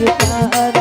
অবতার